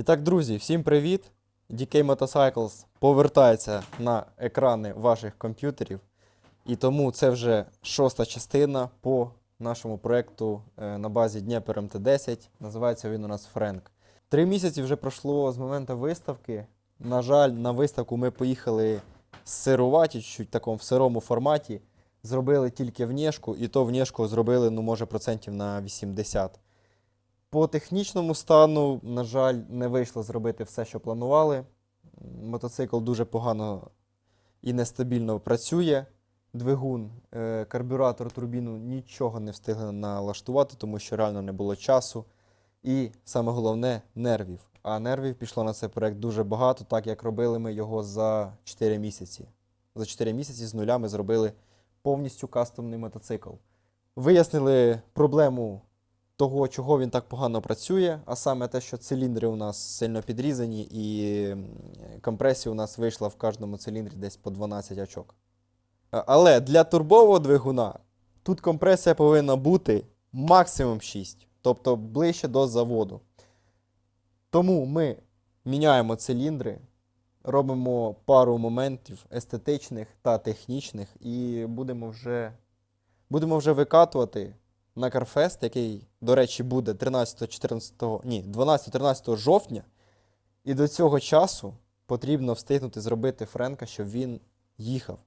І так, друзі, всім привіт! DK Motorcycles повертається на екрани ваших комп'ютерів. І тому це вже шоста частина по нашому проєкту е, на базі Дніпр МТ-10. Називається він у нас Френк. Три місяці вже пройшло з моменту виставки. На жаль, на виставку ми поїхали сирувати, чуть такому в сирому форматі. Зробили тільки внешку, і то внешку зробили, ну, може, процентів на 80. По технічному стану, на жаль, не вийшло зробити все, що планували. Мотоцикл дуже погано і нестабільно працює. Двигун, е, карбюратор, турбіну нічого не встигли налаштувати, тому що реально не було часу. І саме головне нервів. А нервів пішло на цей проект дуже багато, так як робили ми його за 4 місяці. За 4 місяці з нуля ми зробили повністю кастомний мотоцикл. Вияснили проблему того, чого він так погано працює, а саме те, що циліндри у нас сильно підрізані, і компресія у нас вийшла в кожному циліндрі десь по 12 очок. Але для турбового двигуна тут компресія повинна бути максимум 6, тобто ближче до заводу. Тому ми міняємо циліндри, робимо пару моментів естетичних та технічних, і будемо вже, будемо вже викатувати на Карфест, який, до речі, буде 13-14, ні, 12-13 жовтня. І до цього часу потрібно встигнути зробити Френка, щоб він їхав.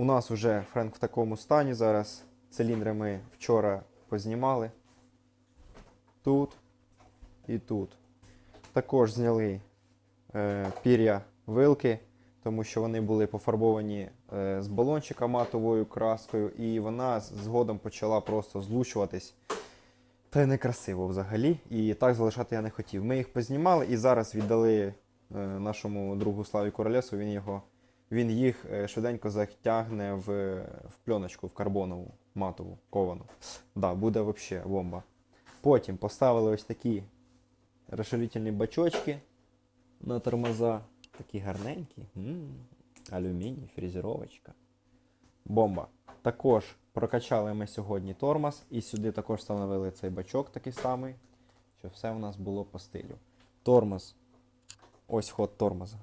У нас вже Френк в такому стані зараз. Циліндри ми вчора познімали. Тут і тут. Також зняли е, пір'я вилки, тому що вони були пофарбовані е, з балончика матовою краскою, і вона згодом почала просто злучуватись. Та й некрасиво взагалі. І так залишати я не хотів. Ми їх познімали і зараз віддали е, нашому другу Славі Королесу. Він його він їх е, швиденько затягне в, в пленочку, в карбонову матову ковану. Да, буде взагалі бомба. Потім поставили ось такі розширительні бачочки на тормоза. Такі гарненькі. м Алюміній, фрезеровочка. Бомба. Також прокачали ми сьогодні тормоз і сюди також встановили цей бачок такий самий, щоб все у нас було по стилю. Тормоз. Ось ход тормоза.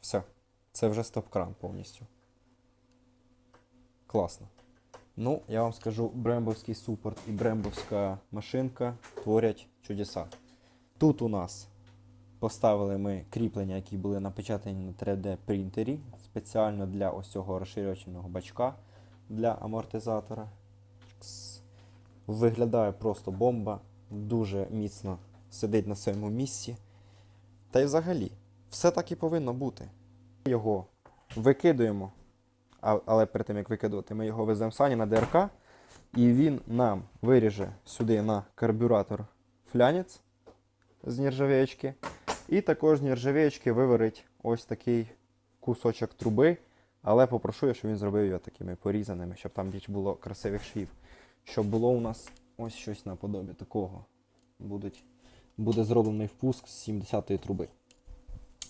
Все. Це вже стоп-кран повністю. Класно. Ну, я вам скажу, брембовський супорт і брембовська машинка творять чудеса. Тут у нас поставили ми кріплення, які були напечатані на 3D принтері спеціально для ось цього розширювачного бачка для амортизатора. Виглядає просто бомба, дуже міцно сидить на своєму місці. Та й взагалі, все так і повинно бути. Його викидуємо, але перед тим як викидувати, ми його веземо сані на ДРК, і він нам виріже сюди на карбюратор флянець з нержавеєчки. І також з нержавеєчки виварить ось такий кусочок труби. Але попрошу щоб він зробив його такими порізаними, щоб там більш було красивих швів. Щоб було у нас ось щось наподобі такого. Будуть, буде зроблений впуск з 70-ї труби.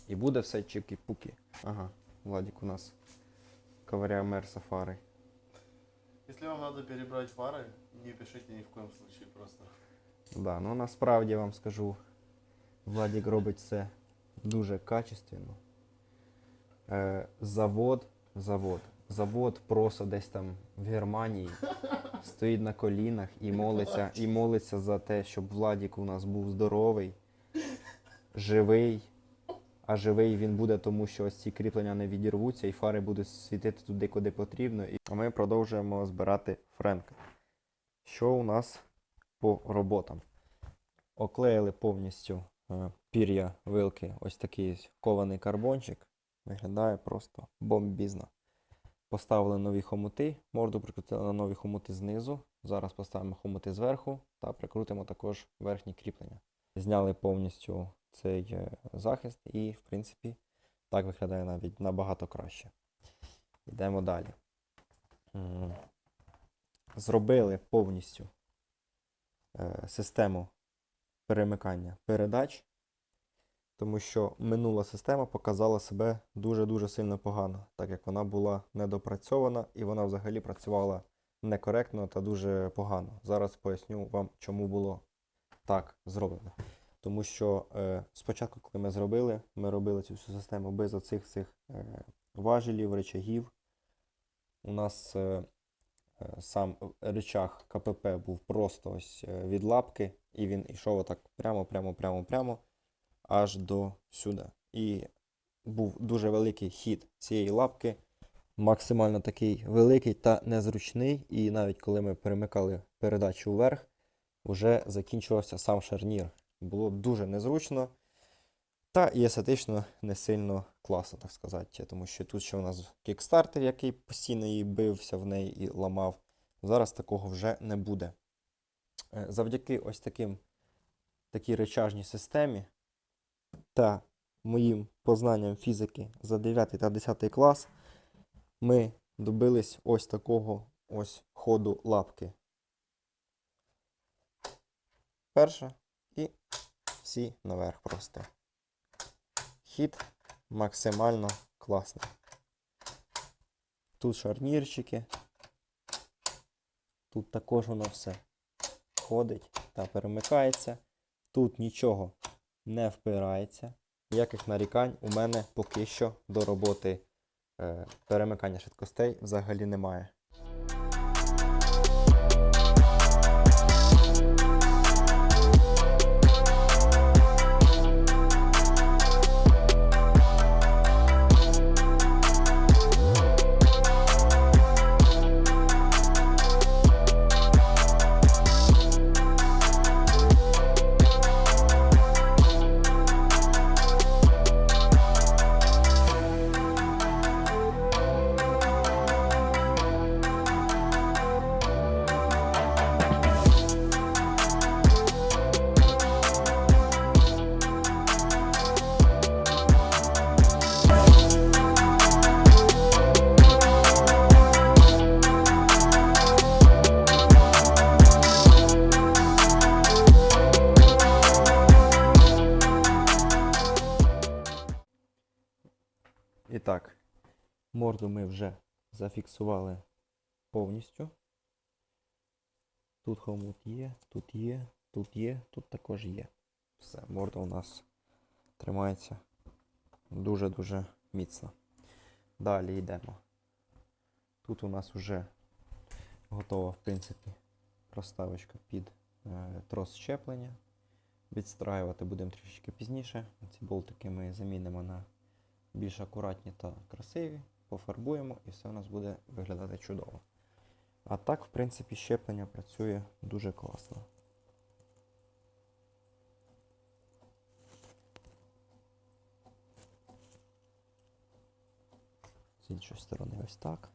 І буде все чики-пуки. Ага, Владик у нас ковыряє мерса фари. Если вам надо перебрать фары, не пишите ни в коем случае просто. Да, ну насправді вам скажу, Владик робить це дуже качественно. Е, завод, завод. Завод просто десь там в Германії стоїть на колінах і молиться, і молиться за те, щоб Владик у нас був здоровий. живий. А живий він буде, тому що ось ці кріплення не відірвуться, і фари будуть світити туди, куди потрібно. А ми продовжуємо збирати Френка. Що у нас по роботам? Оклеїли повністю е, пір'я вилки, ось такий кований карбончик. Виглядає просто бомбізно. Поставили нові хомути, морду прикрутили на нові хомути знизу. Зараз поставимо хомути зверху та прикрутимо також верхні кріплення. Зняли повністю цей е, захист і, в принципі, так виглядає навіть набагато краще. Йдемо далі. Зробили повністю е, систему перемикання передач, тому що минула система показала себе дуже-дуже сильно погано, так як вона була недопрацьована і вона взагалі працювала некоректно та дуже погано. Зараз поясню вам, чому було так зроблено. Тому що е, спочатку, коли ми зробили, ми робили цю всю систему без оцих цих е, важелів, речагів. У нас е, е, сам речаг КПП був просто ось е, від лапки, і він йшов отак прямо, прямо, прямо, прямо аж до сюди. І був дуже великий хід цієї лапки, максимально такий великий та незручний. І навіть коли ми перемикали передачу вверх, вже закінчувався сам шарнір. Було дуже незручно. Та і естетично не сильно класно, так сказати. Тому що тут ще у нас кікстартер, який постійно її бився в неї і ламав. Зараз такого вже не буде. Е, Завдяки ось таким такій речажній системі та моїм познанням фізики за 9 та 10 клас ми добились ось такого ось ходу лапки. Перша і всі наверх просто. Хід максимально класний. Тут шарнірчики. Тут також воно все ходить та перемикається. Тут нічого не впирається. Ніяких нарікань у мене поки що до роботи е, перемикання швидкостей взагалі немає. Морду ми вже зафіксували повністю. Тут хомут є, тут є, тут є, тут також є. Все, морда у нас тримається дуже-дуже міцно. Далі йдемо. Тут у нас вже готова, в принципі, проставочка під е, трос щеплення. Відстраювати будемо трішечки пізніше. Ці болтики ми замінимо на більш акуратні та красиві, пофарбуємо і все у нас буде виглядати чудово. А так, в принципі, щеплення працює дуже класно. З іншої сторони ось так.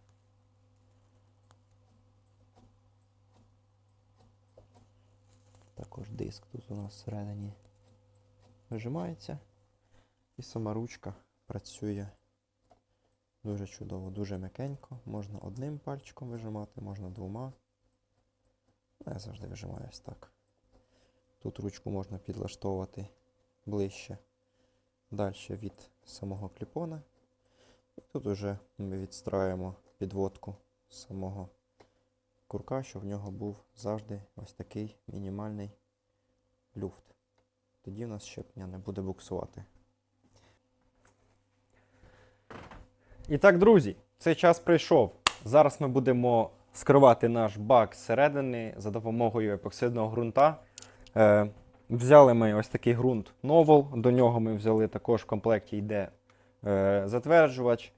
Також диск тут у нас всередині вижимається. І сама ручка працює дуже чудово, дуже м'якенько. Можна одним пальчиком вижимати, можна двома. Ну, Я завжди вижимаю ось так. Тут ручку можна підлаштовувати ближче, далі від самого кліпона. І тут вже ми відстраюємо підводку самого курка, щоб в нього був завжди ось такий мінімальний люфт. Тоді в нас щеплення не буде буксувати. І так, друзі, цей час прийшов. Зараз ми будемо скривати наш бак зсередини за допомогою епоксидного ґрунта. Е, взяли ми ось такий ґрунт Novel. До нього ми взяли також в комплекті йде е, затверджувач.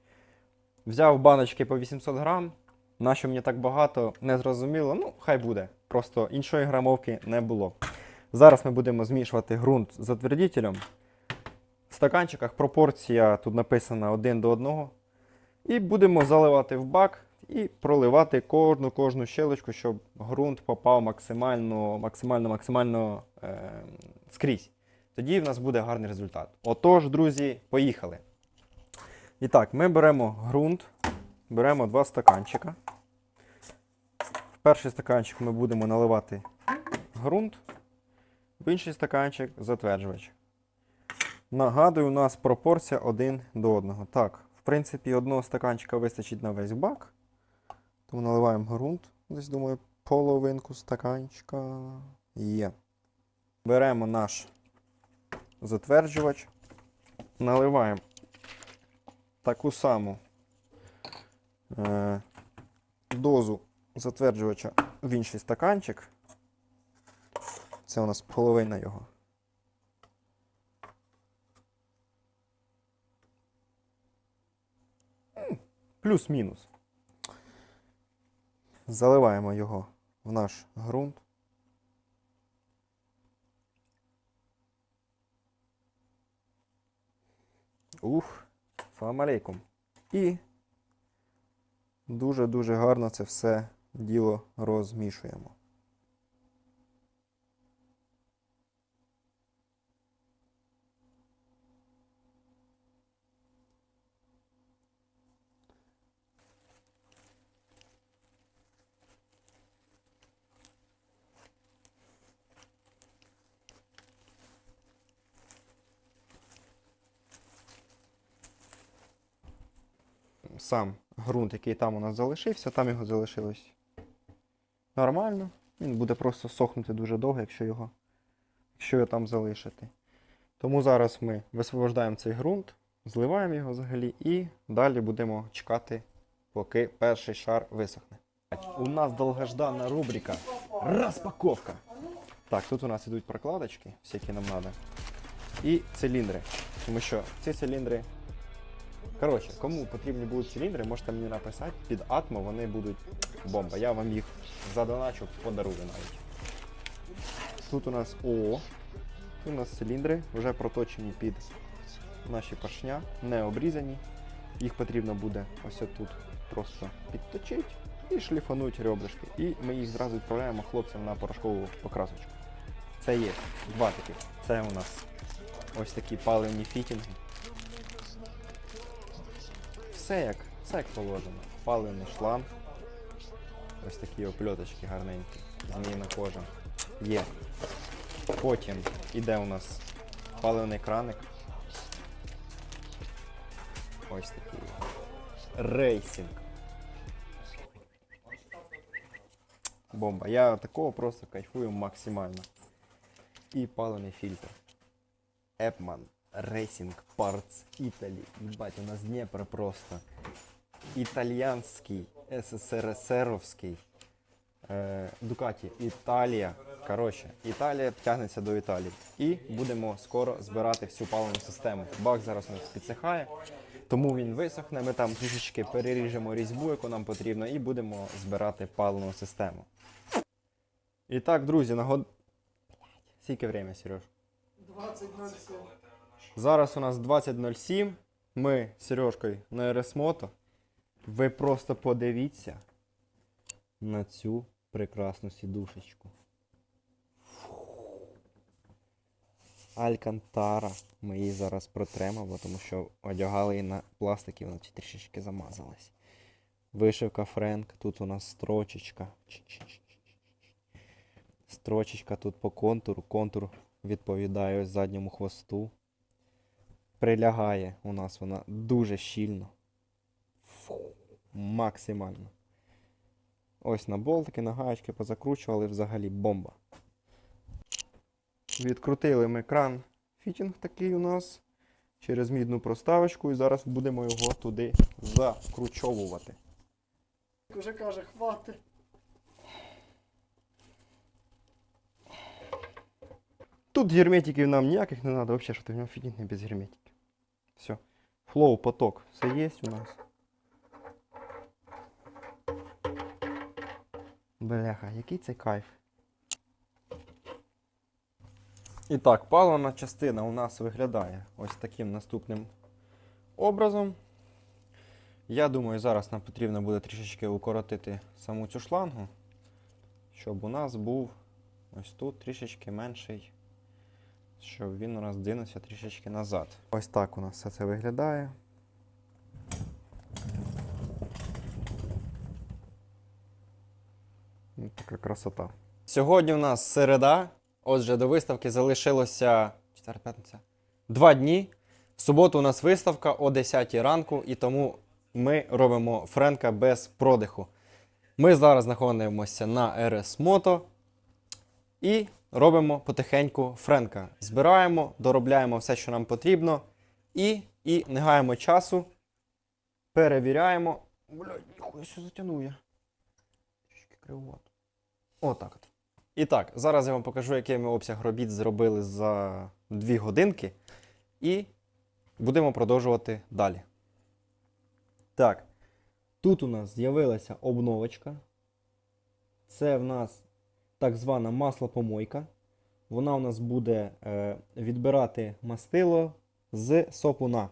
Взяв баночки по 800 грам. Нащо мені так багато, не зрозуміло. Ну, хай буде. Просто іншої грамовки не було. Зараз ми будемо змішувати ґрунт з затвердителем. В стаканчиках пропорція тут написана 1 до 1. І будемо заливати в бак і проливати кожну кожну щелочку, щоб ґрунт попав максимально, максимально, максимально е, скрізь. Тоді в нас буде гарний результат. Отож, друзі, поїхали. І так, ми беремо ґрунт, беремо два стаканчика. В перший стаканчик ми будемо наливати ґрунт, в інший стаканчик затверджувач. Нагадую, у нас пропорція 1 до 1. Так, в принципі, одного стаканчика вистачить на весь бак. Тому наливаємо ґрунт. Десь, думаю, половинку стаканчика. Є. Беремо наш затверджувач. Наливаємо таку саму е, дозу затверджувача в інший стаканчик. Це у нас половина його. М, Плюс-мінус. Заливаємо його в наш ґрунт. Ух, салам. І дуже-дуже гарно це все діло розмішуємо. Сам ґрунт, який там у нас залишився, там його залишилось нормально. Він буде просто сохнути дуже довго, якщо його, якщо його там залишити. Тому зараз ми висвобождаємо цей ґрунт, зливаємо його взагалі і далі будемо чекати, поки перший шар висохне. У нас довгождана рубрика Розпаковка. Так, тут у нас ідуть прокладочки, всякі нам треба. І циліндри. Тому що ці циліндри Коротше, кому потрібні будуть циліндри, можете мені написати. Під Атмо вони будуть бомба. Я вам їх задоначу, подарую навіть. Тут у нас ООО. Тут у нас циліндри вже проточені під наші поршня, не обрізані. Їх потрібно буде ось тут просто підточити і шліфануть ребришки. І ми їх зразу відправляємо хлопцям на порошкову покрасочку. Це є два таких. Це у нас ось такі паливні фітінги все як, все як положено. Паливний шланг. Ось такі опльоточки гарненькі. Зміїна кожа. Є. Потім іде у нас паливний краник. Ось такий. Рейсінг. Бомба. Я такого просто кайфую максимально. І паливний фільтр. Епман. Racing Parts Italy. Ебать, у нас Дніпро просто. Італіянський, СССРовський. Е, Дукаті, Італія. Коротше, Італія тягнеться до Італії. І будемо скоро збирати всю паливну систему. Бак зараз у нас підсихає, тому він висохне. Ми там трішечки переріжемо різьбу, яку нам потрібно, і будемо збирати паливну систему. І так, друзі, нагод... Скільки время, Сереж? 20.07. Зараз у нас 20.07. Ми з Сережкою на РС Мото. Ви просто подивіться на цю прекрасну сідушечку. Алькантара. Ми її зараз протремо, тому що одягали її на пластик і вона трішечки замазалась. Вишивка Френк. Тут у нас строчечка. Строчечка тут по контуру. Контур відповідає ось задньому хвосту прилягає у нас вона дуже щільно. Фу, максимально. Ось на болтики, на гаечки позакручували взагалі бомба. Відкрутили ми кран. Фітінг такий у нас через мідну проставочку і зараз будемо його туди закручовувати. Уже каже, хватить. тут герметиків нам ніяких не треба, взагалі, що ти в нього фітінг без герметиків. Все. Флоу, поток, все є у нас. Бляха, який це кайф. І так, паливна частина у нас виглядає ось таким наступним образом. Я думаю, зараз нам потрібно буде трішечки укоротити саму цю шлангу, щоб у нас був ось тут трішечки менший, щоб він у нас здвинувся трішечки назад. Ось так у нас все це виглядає. Ось Така красота. Сьогодні у нас середа. Отже, до виставки залишилося 4 п'ятниця. Два дні. В суботу у нас виставка о 10 ранку, і тому ми робимо Френка без продиху. Ми зараз знаходимося на RS Moto і робимо потихеньку Френка. Збираємо, доробляємо все, що нам потрібно, і, і не гаємо часу. Перевіряємо. Блядь, ніхуя що затягнув. Трішки кривовато. Отак от. І так, зараз я вам покажу, який ми обсяг робіт зробили за 2 годинки. І будемо продовжувати далі. Так, тут у нас з'явилася обновочка. Це в нас так звана маслопомойка. Вона у нас буде е, відбирати мастило з сопуна.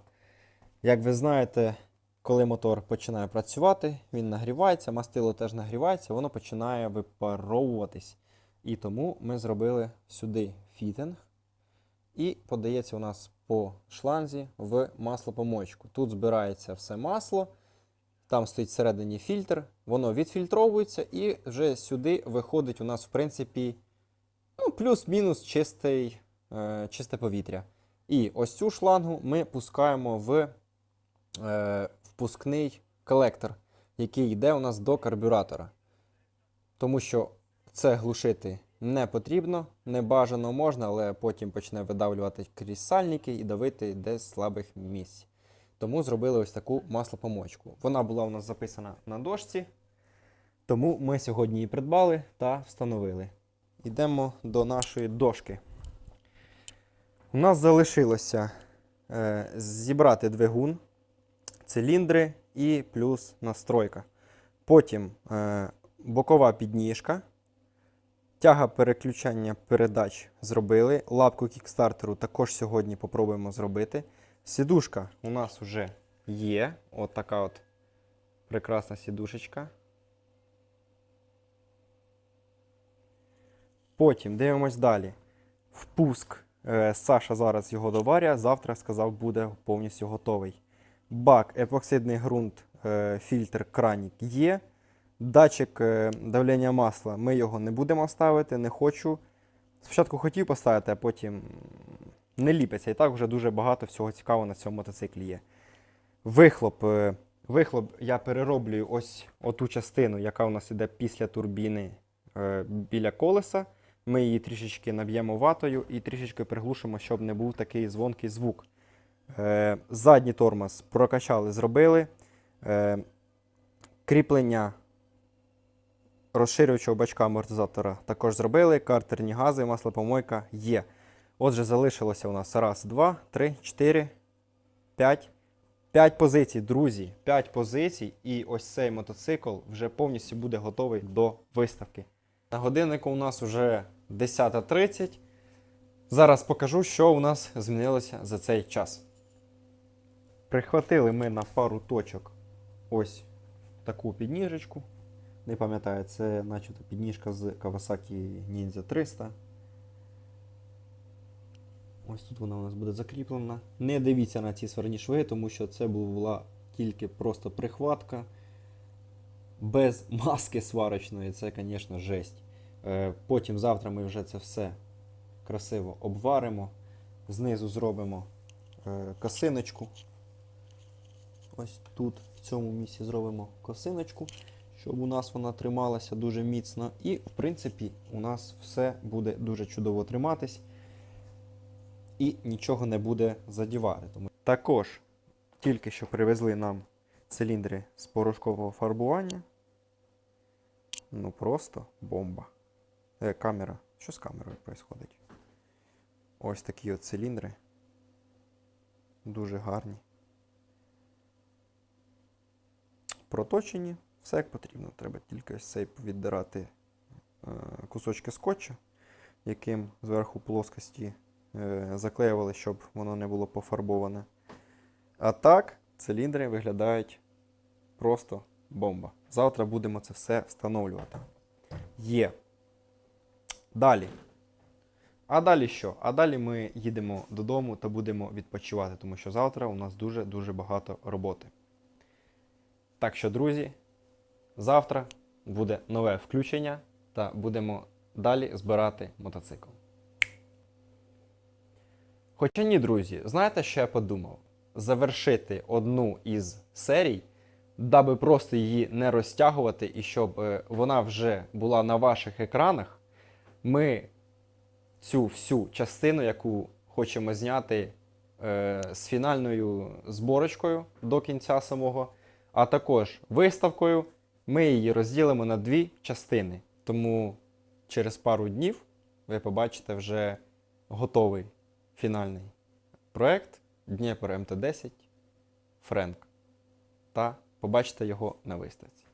Як ви знаєте, коли мотор починає працювати, він нагрівається, мастило теж нагрівається, воно починає випаровуватись. І тому ми зробили сюди фітинг. І подається у нас по шланзі в маслопомойку. Тут збирається все масло, там стоїть всередині фільтр, воно відфільтровується і вже сюди виходить у нас, в принципі, ну, плюс-мінус чистий, е, чисте повітря. І ось цю шлангу ми пускаємо в е, впускний колектор, який йде у нас до карбюратора. Тому що це глушити не потрібно, не бажано можна, але потім почне видавлювати крізь сальники і давити десь слабих місць. Тому зробили ось таку маслопомочку. Вона була у нас записана на дошці, тому ми сьогодні її придбали та встановили. Йдемо до нашої дошки. У нас залишилося е, зібрати двигун, циліндри і плюс настройка. Потім е, бокова підніжка. Тяга переключання передач зробили. Лапку кікстартеру також сьогодні попробуємо зробити. Сідушка у нас вже є. От така от прекрасна сідушечка. Потім дивимось далі. Впуск. Е, Саша зараз його доварює, завтра сказав, буде повністю готовий. Бак, епоксидний ґрунт, е, фільтр, кранік є. Датчик е, давлення масла ми його не будемо ставити, не хочу. Спочатку хотів поставити, а потім не ліпиться. І так вже дуже багато всього цікавого на цьому мотоциклі є. Вихлоп. е, Вихлоп я перероблюю ось оту частину, яка у нас іде після турбіни е, біля колеса. Ми її трішечки наб'ємо ватою і трішечки приглушимо, щоб не був такий дзвонкий звук. Е, Задній тормоз прокачали, зробили. Кріплення розширювачого бачка амортизатора також зробили. Картерні гази, маслопомойка є. Отже, залишилося у нас раз, два, три, чотири, п'ять. П'ять позицій, друзі. П'ять позицій, і ось цей мотоцикл вже повністю буде готовий до виставки. На годиннику у нас вже 10.30. Зараз покажу, що у нас змінилося за цей час. Прихватили ми на пару точок ось таку підніжечку. Не пам'ятаю, це начебто підніжка з Kawasaki Ninja 300. Ось тут вона у нас буде закріплена. Не дивіться на ці сварні шви, тому що це була тільки просто прихватка. Без маски сварочної, це, звісно, жесть. Е, Потім завтра ми вже це все красиво обваримо. Знизу зробимо е, косиночку. Ось тут, в цьому місці, зробимо косиночку, щоб у нас вона трималася дуже міцно. І, в принципі, у нас все буде дуже чудово триматись і нічого не буде задівати. Тому... Також тільки що привезли нам циліндри з порошкового фарбування. Ну просто бомба. Е, камера. Що з камерою відбувається? ось такі от циліндри. Дуже гарні. Проточені, все як потрібно. Треба тільки ось цей віддирати е, кусочки скотчу, яким зверху плоскості заклеювали, щоб воно не було пофарбоване. А так, циліндри виглядають просто бомба. Завтра будемо це все встановлювати. Є. Далі. А далі що? А далі ми їдемо додому та будемо відпочивати, тому що завтра у нас дуже-дуже багато роботи. Так що, друзі, завтра буде нове включення та будемо далі збирати мотоцикл. Хоча ні, друзі, знаєте, що я подумав? Завершити одну із серій, даби просто її не розтягувати і щоб е, вона вже була на ваших екранах, ми цю всю частину, яку хочемо зняти е, з фінальною зборочкою до кінця самого, а також виставкою, ми її розділимо на дві частини. Тому через пару днів ви побачите вже готовий фінальний проект Дніпро МТ-10 Френк. Та побачите його на виставці.